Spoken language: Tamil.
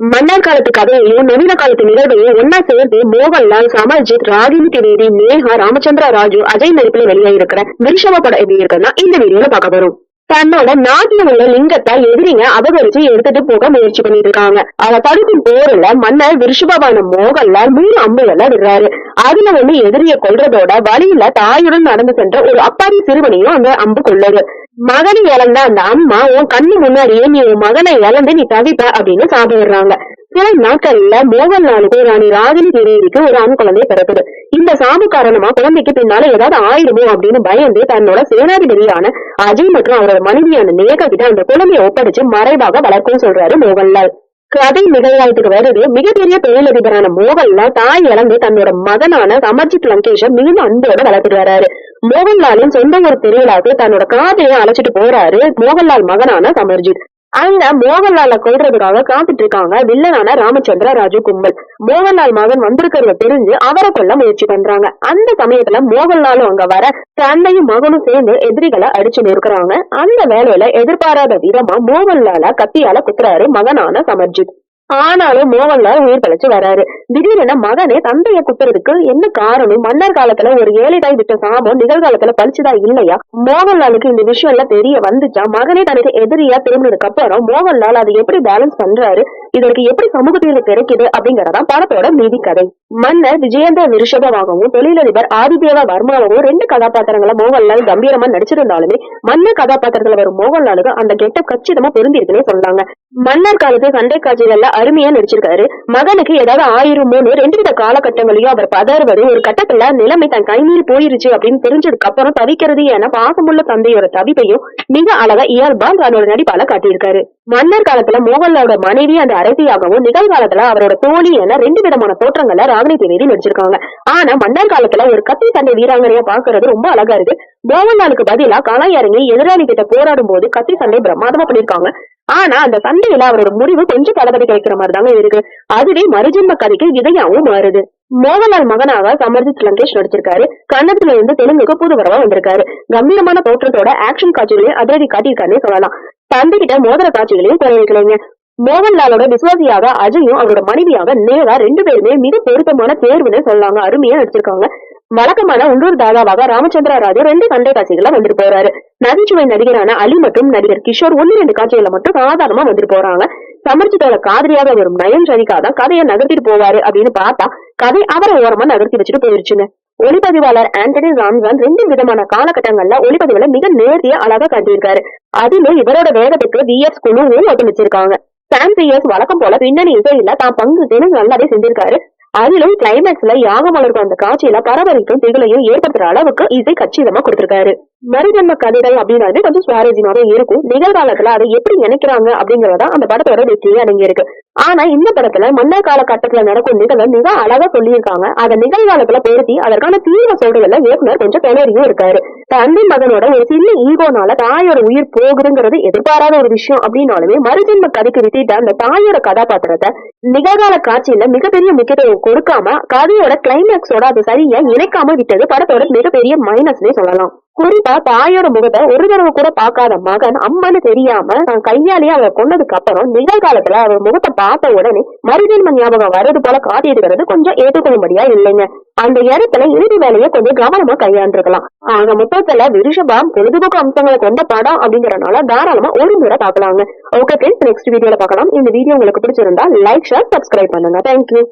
மன்னர் காலத்து கதையையும் நவீன காலத்து நிகழ்வையும் ஒன்னா சேர்த்து மோகன்லால் சமர்ஜித் ராகினி திவேதி நேஹா ராமச்சந்திரா ராஜு அஜய் நடிப்புல வெளியாயிருக்கிற விருஷம படம் எப்படி இருக்குன்னா இந்த வீடியோல பார்க்க போறோம். தன்னோட நாட்டுல உள்ள லிங்கத்தை எதிரிங்க அபகரிச்சு எடுத்துட்டு போக முயற்சி பண்ணிட்டு இருக்காங்க. அதை தடுக்கும் போர்ல மன்னர் விருஷபவான மோகன்லால் மூணு அம்புகளை விடுறாரு. அதுல ஒண்ணு எதிரிய கொள்றதோட வழியில தாயுடன் நடந்து சென்ற ஒரு அப்பாவி சிறுவனையும் அந்த அம்பு கொள்ளுது மகனை இழந்த அந்த அம்மா உன் கண்ணு முன்னாடியே நீ உன் மகனை இழந்து நீ தவிப்ப அப்படின்னு சாப்பிடுறாங்க. சில நாட்கள்ல மோகன்லாலுக்கு ராணி ராகினி தேவிக்கு ஒரு ஆண் குழந்தை பிறக்குது. இந்த சாபு காரணமா குழந்தைக்கு பின்னால ஏதாவது ஆயிடுமோ அப்படின்னு பயந்து தன்னோட சேனாதிபதியான அஜய் மற்றும் அவரோட மனைவியான நேகா கிட்ட அந்த குழந்தையை ஒப்படைச்சு மறைவாக வளர்க்கும் சொல்றாரு மோகன்லால் கதை நிகழ்காலத்துக்கு வருது. மிகப்பெரிய தொழிலதிபரான மோகன்லால் தாய் இழந்து தன்னோட மகனான சமர்ஜித் லங்கேஷ மிகுந்த அன்போட வளர்த்துட்டு வர்றாரு மோகன்லாலின் சொந்த ஒரு திருவிழாவுக்கு தன்னோட காதையை அழைச்சிட்டு போறாரு மோகன்லால் மகனான சமர்ஜித் அங்க மோகன்லால கொல்றதுக்காக காத்துட்டு இருக்காங்க வில்லனான ராமச்சந்திர ராஜு கும்பல் மோகன்லால் மகன் வந்திருக்கிறத தெரிஞ்சு அவரை கொல்ல முயற்சி பண்றாங்க. அந்த சமயத்துல மோகன்லாலும் அங்க வர தந்தையும் மகனும் சேர்ந்து எதிரிகளை அடிச்சு நிற்கிறாங்க அந்த வேலையில எதிர்பாராத விதமா மோகன்லால கத்தியால குத்துறாரு மகனான சமர்ஜித். ஆனாலும் மோகன்லால் உயிர் பழிச்சு வராரு. திடீரென மகனே தந்தைய குத்துறதுக்கு என்ன காரணம்? மன்னர் காலத்துல ஒரு ஏழைதாய் விட்ட சாபம் நிகழ்காலத்துல பழிச்சுதா இல்லையா? மோகன்லாலுக்கு இந்த விஷயம் எல்லாம் தெரிய வந்துச்சா? மகனே தனக்கு எதிரியா திரும்பினதுக்கு அப்புறம் மோகன்லால் அதை எப்படி பேலன்ஸ் பண்றாரு? இதற்கு எப்படி சமூக தீர்வு கிடைக்குது அப்படிங்கறதான் படத்தோட மீதி கதை. மன்னர் விஜயேந்திர விருஷபவாகவும் தொழிலதிபர் ஆதிதேவ வர்மாவும் ரெண்டு கதாபாத்திரங்களை மோகன்லால் கம்பீரமா நடிச்சிருந்தாலுமே மன்னர் கதாபாத்திரத்துல வரும் மோகன்லாலுக்கு அந்த கெட்டப் கச்சிதமா பொருந்திருக்குன்னே சொன்னாங்க. மன்னர் காலத்து சண்டை காட்சிகள்ல அருமையா நடிச்சிருக்காரு. மகனுக்கு ஏதாவது ஆயிரம் ஆயிருமோன்னு ரெண்டு வித காலகட்டங்களையும் அவர் பதறுவது ஒரு கட்டத்துல நிலைமை தன் கைமீறி போயிருச்சு அப்படின்னு தெரிஞ்சதுக்கு அப்புறம் தவிக்கிறது என பாசமுள்ள தந்தையோட தவிப்பையும் மிக அழகா இயல்பா தன்னோட நடிப்பால காட்டியிருக்காரு. மன்னர் காலத்துல மோகன்லாலோட மனைவி அந்த அரசியாகவும் நிகழ்காலத்துல அவரோட தோழி என ரெண்டு விதமான தோற்றங்களை ராகினி திவேதி நடிச்சிருக்காங்க. ஆனா மன்னர் காலத்துல ஒரு கத்தி தந்தை வீராங்கனையா பாக்குறது ரொம்ப அழகா இருக்கு. மோகன்லாலுக்கு பதிலா கலை இறங்கி எதிராளி கிட்ட போராடும் போது கத்தி சண்டை பிரமாதமா பண்ணிருக்காங்க ஆனா அந்த சண்டையில அவரோட முடிவு கொஞ்சம் தளபதி கிடைக்கிற மாதிரி தாங்க இருக்கு. அதுவே மறுஜென்ம கதைக்கு விதையாவும் மாறுது. மோகன்லால் மகனாக சமர்ஜித் லங்கேஷ் நடிச்சிருக்காரு. கன்னத்துல இருந்து தெலுங்குக்கு புதுவரவா வந்திருக்காரு. கம்பீரமான தோற்றத்தோட ஆக்ஷன் காட்சிகளையும் அதிரடி காட்டியிருக்காருன்னு சொல்லலாம். தந்தை கிட்ட மோதிர காட்சிகளையும் குறை மோகன்லாலோட விசுவாசியாக அஜயும் அவரோட மனைவியாக நேரா ரெண்டு பேருமே மிக பொருத்தமான தேர்வுன்னு சொல்லாங்க அருமையா நடிச்சிருக்காங்க. வழக்கமான உள்ளூர் தாதாவாக ராமச்சந்திரா ராஜு ரெண்டு சண்டை காட்சிகளை வந்துட்டு போறாரு. நகைச்சுவை நடிகரான அலி மற்றும் நடிகர் கிஷோர் ஒன்னு ரெண்டு காட்சிகளை மட்டும் சாதாரணமா வந்துட்டு போறாங்க. சமர்ஜித்தோட காதலியாக வரும் நயன் சரிகா தான் கதையை நகர்த்திட்டு போவாரு அப்படின்னு பார்த்தா கதை அவரை ஓரமா நகர்த்தி வச்சுட்டு போயிருச்சுங்க. ஒளிப்பதிவாளர் ஆண்டனி ராம்சான் ரெண்டு விதமான காலகட்டங்கள்ல ஒளிப்பதிவுல மிக நேர்த்தியா அழகா காட்டியிருக்காரு. அதிலும் இவரோட வேகத்துக்கு விஎஸ் குழுவும் ஒத்துழைச்சிருக்காங்க சாம் பிஎஸ் வழக்கம் போல பின்னணி இசையில தான் பங்கு தினம் நல்லாவே செஞ்சிருக்காரு. அதிலும் கிளைமேக்ஸ்ல யாக வளர்க்கும் அந்த காட்சியில பரபரிக்கும் திகழையும் ஏற்படுத்துற அளவுக்கு இசை கச்சிதமா கொடுத்திருக்காரு. மறுஜன்ம கதைகள் அப்படின்றது கொஞ்சம் சுவாரஸ்யமாவே இருக்கும். நிகழ்காலத்துல அதை எப்படி நினைக்கிறாங்க அப்படிங்கறத அந்த படத்தோட வெற்றியே அடங்கி இருக்கு ஆனா இந்த படத்துல மன்னர் காலகட்டத்துல நடக்கும் நிகழ்வை மிக அழகா சொல்லியிருக்காங்க. அதை நிகழ்காலத்துல பொருத்தி அதற்கான தீர்வு சொல்றதுல இயக்குனர் கொஞ்சம் திணறியும் இருக்காரு. தந்தை மகனோட ஒரு சின்ன ஈகோனால தாயோட உயிர் போகுதுங்கிறது எதிர்பாராத ஒரு விஷயம் அப்படின்னாலுமே மறுஜென்ம கதைக்கு வித்திட்ட அந்த தாயோட கதாபாத்திரத்தை நிகழ்கால காட்சியில மிகப்பெரிய முக்கியத்துவம் கொடுக்காம கதையோட கிளைமேக்ஸோட அது சரியா இணைக்காம விட்டது. படத்தோட மிகப்பெரிய மைனஸ்னே சொல்லலாம். குறிப்பா தாயோட முகத்தை ஒரு தடவை கூட பார்க்காத மகன் அம்மன்னு தெரியாம கையாலேயே அவரை கொன்னதுக்கு அப்புறம் நிகழ்காலத்துல அவர் முகத்தை பார்த்த உடனே மறுஜென்ம ஞாபகம் வர்றது போல காட்டியிருக்கிறது கொஞ்சம் ஏற்றுக்கொள்ளும்படியா இல்லைங்க. அந்த இடத்துல இறுதி வேலையை கொஞ்சம் கவனமா கையாண்டிருக்கலாம். ஆக மொத்தத்துல விருஷபாம் பொழுதுபோக்கு அம்சங்களை கொண்ட படம் அப்படிங்கறதுனால தாராளமா ஒரு முறை பார்க்கலாங்க. ஓகே ஃப்ரெண்ட்ஸ் நெக்ஸ்ட் வீடியோல பார்க்கலாம். இந்த வீடியோ உங்களுக்கு பிடிச்சிருந்தா லைக் ஷேர் சப்ஸ்கிரைப் பண்ணுங்க. Thank you